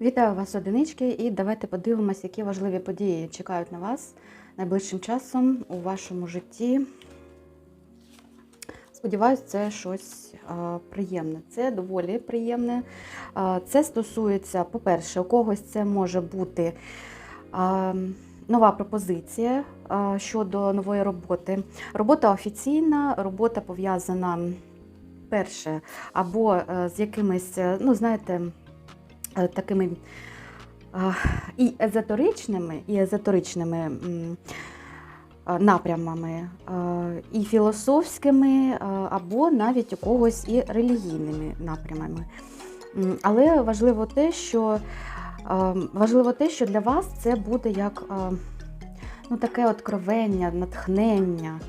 Вітаю вас, одинички, і давайте подивимося, які важливі події чекають на вас найближчим часом у вашому житті. Сподіваюсь, це щось а, приємне. Це доволі приємне. А, це стосується, по-перше, у когось це може бути а, нова пропозиція а, щодо нової роботи. Робота офіційна, робота пов'язана перше, або е, з якимись, е, ну, знаєте, такими і езотеричними, і а, напрямами, і філософськими, або навіть у когось і релігійними напрямами. Але важливо те, що важливо те, що для вас це буде як ну, таке откровення, натхнення.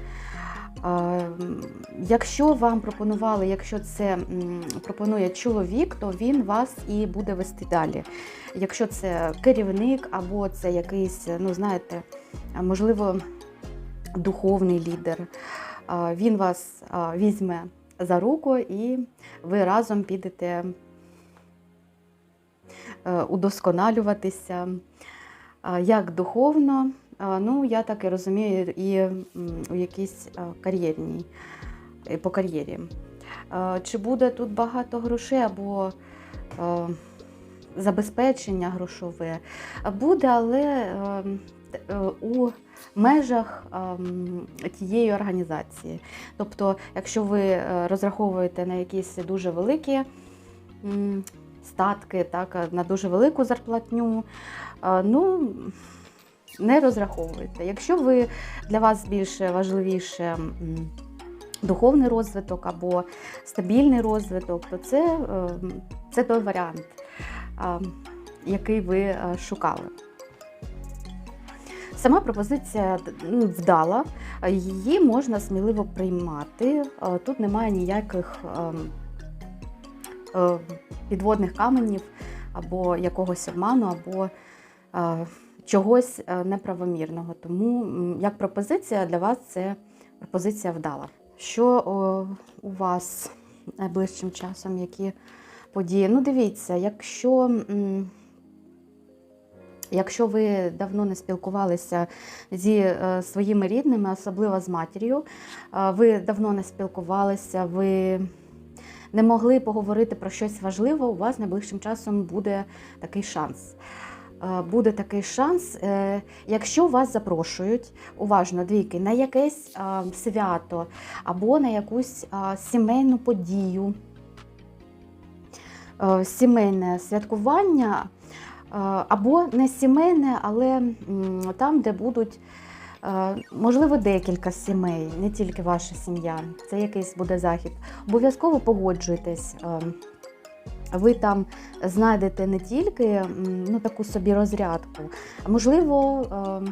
Якщо вам пропонували, якщо це пропонує чоловік, то він вас і буде вести далі. Якщо це керівник або це якийсь, ну знаєте, можливо, духовний лідер, він вас візьме за руку і ви разом підете е, удосконалюватися як духовно, ну я так і розумію, і у якійсь кар'єрній е, по кар'єрі. Чи буде тут багато грошей або забезпечення грошове? Буде, але е, у межах тієї організації. Тобто, якщо ви е, розраховуєте на якісь дуже великі статки, так, на дуже велику зарплатню, ну не розраховуйте. Якщо ви для вас більше важливіше духовний розвиток або стабільний розвиток, то це, е, це той варіант, який ви е, шукали. Сама пропозиція ну, вдала, її можна сміливо приймати. Е, Тут немає ніяких ем, підводних каменів або якогось обману, або чогось е, неправомірного. Тому як пропозиція для вас це пропозиція вдала. Що у вас найближчим часом, які події? Ну, дивіться, якщо. Якщо ви давно не спілкувалися зі е, своїми рідними, особливо з матір'ю, е, ви давно не спілкувалися, ви не могли поговорити про щось важливе, у вас найближчим часом буде такий шанс. Е, Буде такий шанс, е, якщо вас запрошують, уважно двійки, на якесь е, свято або на якусь сімейну подію, сімейне святкування. Або не сімейне, але там, де будуть, можливо, декілька сімей, не тільки ваша сім'я, це якийсь буде захід. Обов'язково погоджуйтесь. Ви там знайдете не тільки ну, таку собі розрядку, а можливо, е,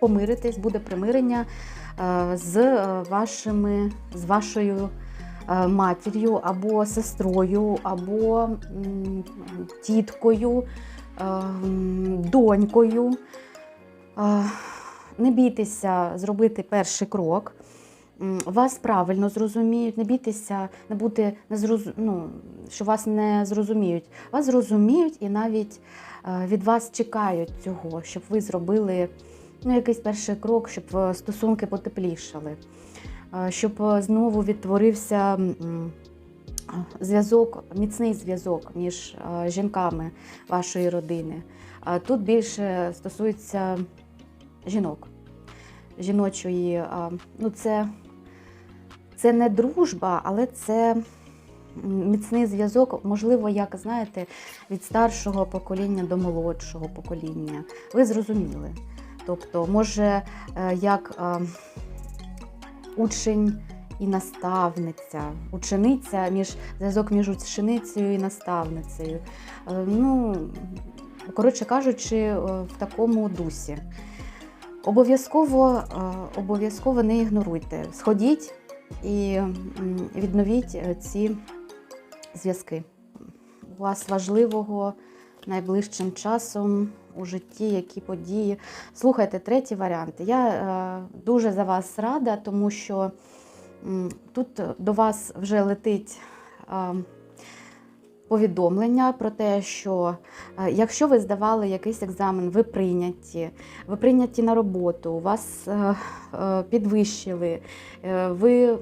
помиритесь, буде примирення е, з е, вашими, з вашою матір'ю або сестрою, або тіткою донькою. Не бійтеся зробити перший крок. Вас правильно зрозуміють, не бійтеся, не бути не зроз... ну, що вас не зрозуміють. Вас зрозуміють і навіть е, від вас чекають цього, щоб ви зробили ну, якийсь перший крок, щоб е, стосунки потеплішали, е, щоб знову відтворився зв'язок, міцний зв'язок між жінками вашої родини. Тут більше стосується жінок, жіночої. Ну, це, це не дружба, але це міцний зв'язок, можливо, як знаєте, від старшого покоління до молодшого покоління. Ви зрозуміли. Тобто, може, е, як е, учень і наставниця, учениця між зв'язок між ученицею і наставницею. Е, Ну, коротше кажучи, в такому дусі. Обов'язково, обов'язково не ігноруйте. Сходіть і відновіть е, ці зв'язки. У вас важливого найближчим часом у житті, які події. Слухайте, третій варіант. Я е, дуже за вас рада, тому що тут до вас вже летить повідомлення про те, що е, якщо ви здавали якийсь екзамен, ви прийняті, ви прийняті на роботу, вас е, е, підвищили, ви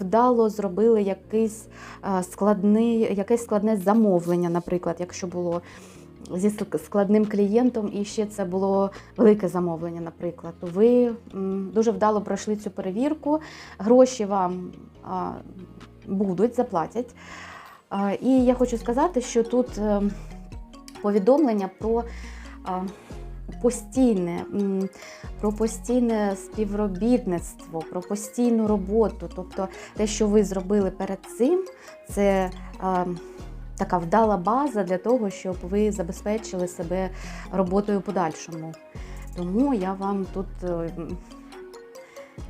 вдало зробили якийсь складний, якесь складне замовлення, наприклад, якщо було зі складним клієнтом, і ще це було велике замовлення, наприклад. Ви дуже вдало пройшли цю перевірку, гроші вам будуть, заплатять. І я хочу сказати, що тут е, повідомлення про постійне, про постійне співробітництво, про постійну роботу. Тобто те, що ви зробили перед цим, це така вдала база для того, щоб ви забезпечили себе роботою подальшому. Тому я вам тут е,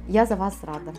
я за вас рада.